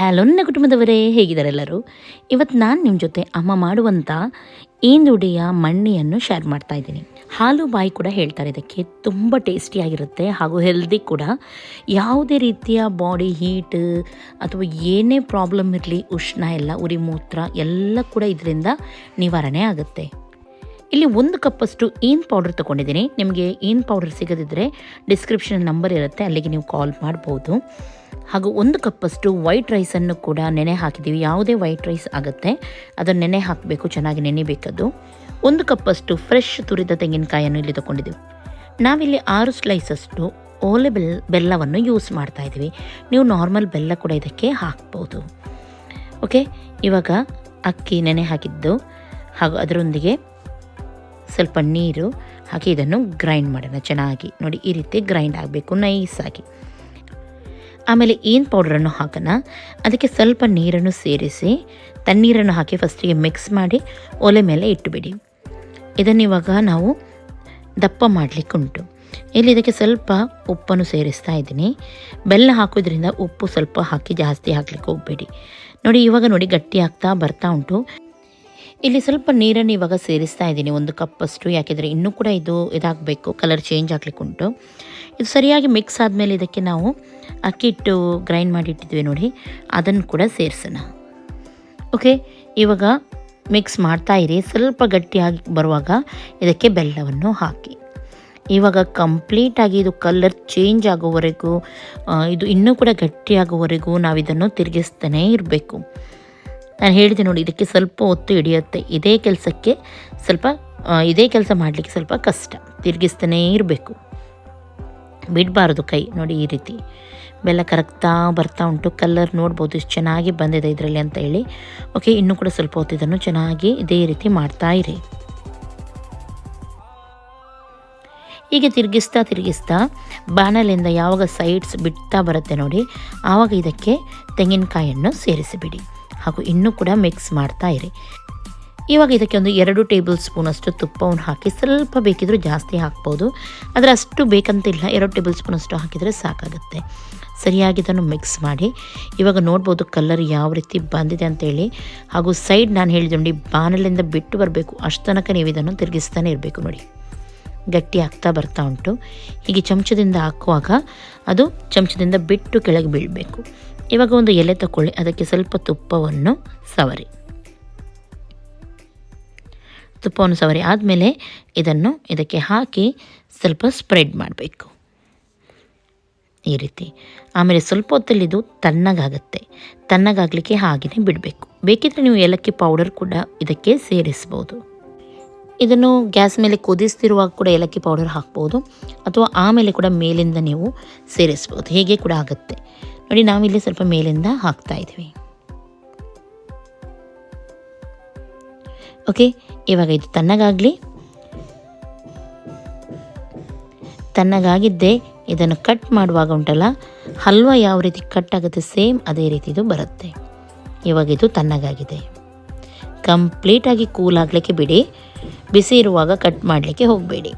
Hello ನನ್ನ ಕುಟುಂಬದವರೇ ಹೇಗಿದ್ದಾರೆ ಎಲ್ಲರೂ ಇವತ್ತು ನಾನು ನಿಮ್ಮ ಜೊತೆ ಅಮ್ಮ ಮಾಡುವಂಥ ಈಂದುಡಿಯ ಮಣ್ಣಿಯನ್ನು ಶೇರ್ ಮಾಡ್ತಾ ಇದ್ದೀನಿ. ಹಾಲು ಬಾಯಿ ಕೂಡ ಹೇಳ್ತಾರೆ ಇದಕ್ಕೆ, ತುಂಬ ಟೇಸ್ಟಿಯಾಗಿರುತ್ತೆ ಹಾಗೂ ಹೆಲ್ದಿ ಕೂಡ. ಯಾವುದೇ ರೀತಿಯ ಬಾಡಿ ಹೀಟ್ ಅಥವಾ ಏನೇ ಪ್ರಾಬ್ಲಮ್ ಇರಲಿ, ಉಷ್ಣ, ಎಲ್ಲ, ಉರಿ, ಮೂತ್ರ, ಎಲ್ಲ ಕೂಡ ಇದರಿಂದ ನಿವಾರಣೆ ಆಗುತ್ತೆ. ಇಲ್ಲಿ ಒಂದು ಕಪ್ಪಷ್ಟು ಈನ್ ಪೌಡರ್ ತೊಗೊಂಡಿದ್ದೀನಿ. ನಿಮಗೆ ಈನ್ ಪೌಡರ್ ಸಿಗದಿದ್ದರೆ ಡಿಸ್ಕ್ರಿಪ್ಷನ್ ನಂಬರ್ ಇರುತ್ತೆ, ಅಲ್ಲಿಗೆ ನೀವು ಕಾಲ್ ಮಾಡ್ಬೋದು. ಹಾಗೂ ಒಂದು ಕಪ್ಪಷ್ಟು ವೈಟ್ ರೈಸನ್ನು ಕೂಡ ನೆನೆ ಹಾಕಿದ್ದೀವಿ. ಯಾವುದೇ ವೈಟ್ ರೈಸ್ ಆಗುತ್ತೆ. ಅದನ್ನು ನೆನೆ ಹಾಕಬೇಕು, ಚೆನ್ನಾಗಿ ನೆನೆಬೇಕದು. ಒಂದು ಕಪ್ಪಷ್ಟು ಫ್ರೆಶ್ ತುರಿದ ತೆಂಗಿನಕಾಯನ್ನು ಇಲ್ಲಿ ತೊಗೊಂಡಿದ್ದೀವಿ. ನಾವಿಲ್ಲಿ ಆರು ಸ್ಲೈಸಷ್ಟು ಓಲೆ ಬೆಲ್, ಬೆಲ್ಲವನ್ನು ಯೂಸ್ ಮಾಡ್ತಾ ಇದ್ದೀವಿ. ನೀವು ನಾರ್ಮಲ್ ಬೆಲ್ಲ ಕೂಡ ಇದಕ್ಕೆ ಹಾಕ್ಬೋದು. ಓಕೆ ಇವಾಗ ಅಕ್ಕಿ ನೆನೆ ಹಾಕಿದ್ದು ಹಾಗೂ ಅದರೊಂದಿಗೆ ಸ್ವಲ್ಪ ನೀರು ಹಾಕಿ ಇದನ್ನು ಗ್ರೈಂಡ್ ಮಾಡೋಣ. ಚೆನ್ನಾಗಿ ನೋಡಿ ಈ ರೀತಿ ಗ್ರೈಂಡ್ ಆಗಬೇಕು ನೈಸಾಗಿ ಆಮೇಲೆ ಏನು ಪೌಡ್ರನ್ನು ಹಾಕೋಣ? ಅದಕ್ಕೆ ಸ್ವಲ್ಪ ನೀರನ್ನು ಸೇರಿಸಿ, ತಣ್ಣೀರನ್ನು ಹಾಕಿ ಫಸ್ಟಿಗೆ ಮಿಕ್ಸ್ ಮಾಡಿ ಒಲೆ ಮೇಲೆ ಇಟ್ಟುಬಿಡಿ. ಇದನ್ನು ಇವಾಗ ನಾವು ದಪ್ಪ ಮಾಡಲಿಕ್ಕೆ ಉಂಟು. ಇಲ್ಲಿ ಇದಕ್ಕೆ ಸ್ವಲ್ಪ ಉಪ್ಪನ್ನು ಸೇರಿಸ್ತಾ ಇದ್ದೀನಿ. ಬೆಲ್ಲ ಹಾಕೋದ್ರಿಂದ ಉಪ್ಪು ಸ್ವಲ್ಪ ಹಾಕಿ ಜಾಸ್ತಿ ಹಾಕ್ಲಿಕ್ಕೆ ಹೋಗಬೇಡಿ. ನೋಡಿ ಇವಾಗ ನೋಡಿ ಗಟ್ಟಿ ಆಗ್ತಾ ಬರ್ತಾ ಉಂಟು. ಇಲ್ಲಿ ಸ್ವಲ್ಪ ನೀರನ್ನು ಇವಾಗ ಸೇರಿಸ್ತಾ ಇದ್ದೀನಿ. ಒಂದು ಕಪ್ಪಷ್ಟು ಯಾಕೆಂದರೆ ಇನ್ನೂ ಕೂಡ ಇದು ಇದಾಗಬೇಕು. ಕಲರ್ ಚೇಂಜ್ ಆಗ್ಲಿಕ್ಕೆ ಉಂಟು. ಇದು ಸರಿಯಾಗಿ ಮಿಕ್ಸ್ ಆದಮೇಲೆ ಇದಕ್ಕೆ ನಾವು ಅಕ್ಕಿ ಹಿಟ್ಟು ಗ್ರೈಂಡ್ ಮಾಡಿ ಇಟ್ಟಿದ್ವಿ ನೋಡಿ. ಅದನ್ನು ಕೂಡ ಸೇರಿಸೋಣ. ಓಕೆ ಇವಾಗ ಮಿಕ್ಸ್ ಮಾಡ್ತಾ ಇರಿ. ಸ್ವಲ್ಪ ಗಟ್ಟಿಯಾಗಿ ಬರುವಾಗ ಇದಕ್ಕೆ ಬೆಲ್ಲವನ್ನು ಹಾಕಿ. ಇವಾಗ ಕಂಪ್ಲೀಟಾಗಿ ಇದು ಕಲರ್ ಚೇಂಜ್ ಆಗೋವರೆಗೂ ಇದು ಇನ್ನೂ ಕೂಡ ಗಟ್ಟಿಯಾಗೋವರೆಗೂ ನಾವು ಇದನ್ನು ತಿರುಗಿಸ್ತಾನೇ ಇರಬೇಕು. ನಾನು ಹೇಳಿದೆ ನೋಡಿ, ಇದಕ್ಕೆ ಸ್ವಲ್ಪ ಹೊತ್ತು ಹಿಡಿಯುತ್ತೆ. ಇದೇ ಕೆಲಸಕ್ಕೆ ಸ್ವಲ್ಪ ಇದೇ ಕೆಲಸ ಮಾಡಲಿಕ್ಕೆ ಸ್ವಲ್ಪ ಕಷ್ಟ. ತಿರುಗಿಸ್ತಾನೇ ಇರಬೇಕು. ಬಿಡಬಾರ್ದು ಕೈ. ನೋಡಿ ಈ ರೀತಿ. ಬೆಲ್ಲ ಕರಗ್ತಾ ಬರ್ತಾ ಉಂಟು. ಕಲ್ಲರ್ ನೋಡ್ಬೋದು, ಇಷ್ಟು ಚೆನ್ನಾಗಿ ಬಂದಿದೆ ಇದರಲ್ಲಿ ಅಂತ ಹೇಳಿ. ಓಕೆ ಇನ್ನೂ ಕೂಡ ಸ್ವಲ್ಪ ಹೊತ್ತು ಇದನ್ನು ಚೆನ್ನಾಗಿ ಇದೇ ರೀತಿ ಮಾಡ್ತಾ ಇರಿ. ಹೀಗೆ ತಿರುಗಿಸ್ತಾ ತಿರುಗಿಸ್ತಾ ಬಾಣಲಿಂದ ಯಾವಾಗ ಸೈಡ್ಸ್ ಬಿಡ್ತಾ ಬರುತ್ತೆ ನೋಡಿ, ಆವಾಗ ಇದಕ್ಕೆ ತೆಂಗಿನಕಾಯನ್ನು ಸೇರಿಸಿಬಿಡಿ. ಹಾಗೂ ಇನ್ನೂ ಕೂಡ ಮಿಕ್ಸ್ ಮಾಡ್ತಾ ಇರಿ. ಇವಾಗ ಇದಕ್ಕೆ ಒಂದು ಎರಡು ಟೇಬಲ್ ಸ್ಪೂನಷ್ಟು ತುಪ್ಪವನ್ನು ಹಾಕಿ ಸ್ವಲ್ಪ ಬೇಕಿದ್ರೂ ಜಾಸ್ತಿ ಹಾಕ್ಬೋದು. ಆದರೆ ಅಷ್ಟು ಬೇಕಂತಿಲ್ಲ, ಎರಡು ಟೇಬಲ್ ಸ್ಪೂನಷ್ಟು ಹಾಕಿದರೆ ಸಾಕಾಗುತ್ತೆ. ಸರಿಯಾಗಿ ಇದನ್ನು ಮಿಕ್ಸ್ ಮಾಡಿ, ಇವಾಗ ನೋಡ್ಬೋದು ಕಲರ್ ಯಾವ ರೀತಿ ಬಂದಿದೆ ಅಂತೇಳಿ ಹಾಗೂ ಸೈಡ್ ನಾನು ಹೇಳಿದೆ ನೋಡಿ ಬಾಣಲಿಂದ ಬಿಟ್ಟು ಬರಬೇಕು, ಅಷ್ಟು ತನಕ ನೀವು ಇದನ್ನು ತಿರುಗಿಸ್ತಾನೆ ಇರಬೇಕು ನೋಡಿ. ಗಟ್ಟಿ ಆಗ್ತಾ ಬರ್ತಾ ಉಂಟು. ಹೀಗೆ ಚಮಚದಿಂದ ಹಾಕುವಾಗ ಅದು ಚಮಚದಿಂದ ಬಿಟ್ಟು ಕೆಳಗೆ ಬೀಳಬೇಕು. ಇವಾಗ ಒಂದು ಎಲೆ ತಗೊಳ್ಳಿ ಅದಕ್ಕೆ ಸ್ವಲ್ಪ ತುಪ್ಪವನ್ನು ಸವರಿ. ತುಪ್ಪವನ್ನು ಸವರಿ ಆದಮೇಲೆ ಇದನ್ನು ಇದಕ್ಕೆ ಹಾಕಿ ಸ್ವಲ್ಪ ಸ್ಪ್ರೆಡ್ ಮಾಡಬೇಕು. ಈ ರೀತಿ. ಆಮೇಲೆ ಸ್ವಲ್ಪ ಹೊತ್ತಲ್ಲಿ ಇದು ತಣ್ಣಗಾಗುತ್ತೆ. ತಣ್ಣಗಾಗಲಿಕ್ಕೆ ಹಾಗೆಯೇ ಬಿಡಬೇಕು. ಬೇಕಿದ್ರೆ ನೀವು ಏಲಕ್ಕಿ ಪೌಡರ್ ಕೂಡ ಇದಕ್ಕೆ ಸೇರಿಸ್ಬೋದು. ಇದನ್ನು ಗ್ಯಾಸ್ ಮೇಲೆ ಕುದಿಸ್ತಿರುವಾಗ ಕೂಡ ಏಲಕ್ಕಿ ಪೌಡರ್ ಹಾಕ್ಬೋದು ಅಥವಾ ಆಮೇಲೆ ಕೂಡ ಮೇಲಿಂದ ನೀವು ಸೇರಿಸ್ಬೋದು. ಹೇಗೆ ಕೂಡ ಆಗುತ್ತೆ. ನೋಡಿ, ನಾವಿಲ್ಲಿ ಸ್ವಲ್ಪ ಮೇಲಿಂದ ಹಾಕ್ತಾ ಇದ್ದೀವಿ. ಓಕೆ ಇವಾಗ ಇದು ತಣ್ಣಗಾಗಲಿ. ತಣ್ಣಗಾಗಿದ್ದೆ ಇದನ್ನು ಕಟ್ ಮಾಡುವಾಗ ಉಂಟಲ್ಲ, ಹಲ್ವಾ ಯಾವ ರೀತಿ ಕಟ್ ಆಗುತ್ತೆ ಸೇಮ್ ಅದೇ ರೀತಿ ಇದು ಬರುತ್ತೆ. ಇವಾಗ ಇದು ತಣ್ಣಗಾಗಿದೆ. ಕಂಪ್ಲೀಟಾಗಿ ಕೂಲ್ ಆಗಲಿಕ್ಕೆ ಬಿಡಿ. ಬಿಸಿ ಇರುವಾಗ ಕಟ್ ಮಾಡಲಿಕ್ಕೆ ಹೋಗಬೇಡಿ.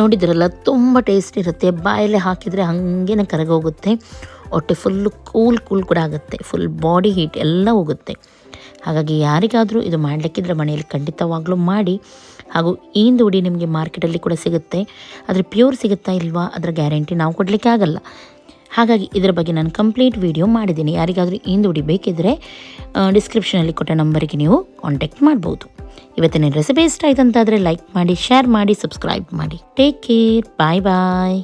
ನೋಡಿದ್ರಲ್ಲ, ತುಂಬ ಟೇಸ್ಟ್ ಇರುತ್ತೆ. ಬಾಯಲ್ಲೇ ಹಾಕಿದರೆ ಹಾಗೇನೆ ಕರಗೋಗುತ್ತೆ. ಹೊಟ್ಟೆ ಫುಲ್ಲು ಕೂಲ್ ಕೂಲ್ ಕೂಡ ಆಗುತ್ತೆ. ಫುಲ್ ಬಾಡಿ ಹೀಟ್ ಎಲ್ಲ ಹೋಗುತ್ತೆ. ಹಾಗಾಗಿ ಯಾರಿಗಾದರೂ ಇದು ಮಾಡಲಿಕ್ಕಿದ್ರೆ ಮನೆಯಲ್ಲಿ ಖಂಡಿತವಾಗ್ಲೂ ಮಾಡಿ. ಹಾಗೂ ಈಂದುಡಿ ನಿಮಗೆ ಮಾರ್ಕೆಟಲ್ಲಿ ಕೂಡ ಸಿಗುತ್ತೆ. ಆದರೆ ಪ್ಯೂರ್ ಸಿಗುತ್ತಾ ಇಲ್ವಾ? ಅದರ ಗ್ಯಾರಂಟಿ ನಾವು ಕೊಡಲಿಕ್ಕೆ ಆಗಲ್ಲ. ಹಾಗಾಗಿ ಇದರ ಬಗ್ಗೆ ನಾನು ಕಂಪ್ಲೀಟ್ ವಿಡಿಯೋ ಮಾಡಿದ್ದೀನಿ. ಯಾರಿಗಾದರೂ ಈಂದುಡಿ ಬೇಕಿದ್ದರೆ ಡಿಸ್ಕ್ರಿಪ್ಷನಲ್ಲಿ ಕೊಟ್ಟ ನಂಬರಿಗೆ ನೀವು ಕಾಂಟ್ಯಾಕ್ಟ್ ಮಾಡ್ಬೋದು. ಇವತ್ತಿನ ರೆಸಿಪಿ ಇಷ್ಟ ಆಯ್ತು ಅಂತಾದರೆ ಲೈಕ್ ಮಾಡಿ ಶೇರ್ ಮಾಡಿ ಸಬ್ಸ್ಕ್ರೈಬ್ ಮಾಡಿ. ಟೇಕ್ ಕೇರ್ ಬಾಯ್ ಬಾಯ್